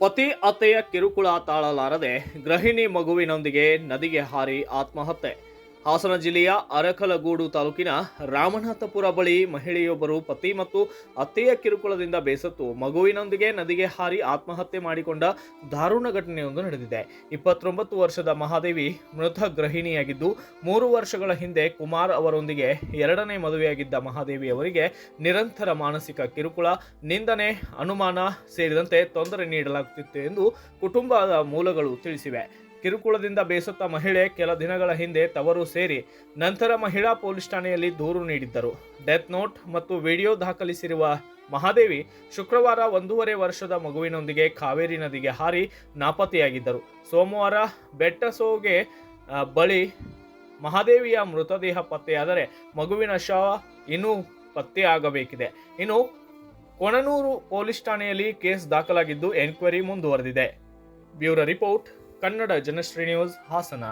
ಪತಿ ಅತ್ತೆಯ ಕಿರುಕುಳ ತಾಳಲಾರದೆ ಗೃಹಿಣಿ ಮಗುವಿನೊಂದಿಗೆ ನದಿಗೆ ಹಾರಿ ಆತ್ಮಹತ್ಯೆ. ಹಾಸನ ಜಿಲ್ಲೆಯ ಅರಕಲಗೂಡು ತಾಲೂಕಿನ ರಾಮನಾಥಪುರ ಬಳಿ ಮಹಿಳೆಯೊಬ್ಬರು ಪತಿ ಮತ್ತು ಅತ್ತೆಯ ಕಿರುಕುಳದಿಂದ ಬೇಸತ್ತು. ಮಗುವಿನೊಂದಿಗೆ ನದಿಗೆ ಹಾರಿ ಆತ್ಮಹತ್ಯೆ ಮಾಡಿಕೊಂಡ ದಾರುಣ ಘಟನೆಯೊಂದು ನಡೆದಿದೆ. ಇಪ್ಪತ್ತೊಂಬತ್ತು ವರ್ಷದ ಮಹಾದೇವಿ ಮೃತ ಗೃಹಿಣಿಯಾಗಿದ್ದು, ಮೂರು ವರ್ಷಗಳ ಹಿಂದೆ ಕುಮಾರ್ ಅವರೊಂದಿಗೆ ಎರಡನೇ ಮದುವೆಯಾಗಿದ್ದ ಮಹಾದೇವಿ ಅವರಿಗೆ ನಿರಂತರ ಮಾನಸಿಕ ಕಿರುಕುಳ, ನಿಂದನೆ, ಅನುಮಾನ ಸೇರಿದಂತೆ ತೊಂದರೆ ನೀಡಲಾಗುತ್ತಿತ್ತು ಎಂದು ಕುಟುಂಬದ ಮೂಲಗಳು ತಿಳಿಸಿವೆ. ಕಿರುಕುಳದಿಂದ ಬೇಸತ್ತ ಮಹಿಳೆ ಕೆಲ ದಿನಗಳ ಹಿಂದೆ ತವರು ಸೇರಿ ನಂತರ ಮಹಿಳಾ ಪೊಲೀಸ್ ಠಾಣೆಯಲ್ಲಿ ದೂರು ನೀಡಿದ್ದರು. ಡೆತ್ ನೋಟ್ ಮತ್ತು ವಿಡಿಯೋ ದಾಖಲಿಸಿರುವ ಮಹಾದೇವಿ ಶುಕ್ರವಾರ ಒಂದೂವರೆ ವರ್ಷದ ಮಗುವಿನೊಂದಿಗೆ ಕಾವೇರಿ ನದಿಗೆ ಹಾರಿ ನಾಪತ್ತೆಯಾಗಿದ್ದರು. ಸೋಮವಾರ ಬೆಟ್ಟಸೋಗೆ ಬಳಿ ಮಹಾದೇವಿಯ ಮೃತದೇಹ ಪತ್ತೆಯಾದರೆ ಮಗುವಿನ ಶವ ಇನ್ನೂ ಪತ್ತೆಯಾಗಬೇಕಿದೆ. ಇನ್ನು ಕೊಣನೂರು ಪೊಲೀಸ್ ಠಾಣೆಯಲ್ಲಿ ಕೇಸ್ ದಾಖಲಾಗಿದ್ದು, ಎನ್ಕ್ವೈರಿ ಮುಂದುವರೆದಿದೆ. Bureau report Kannada Janashri news Hassan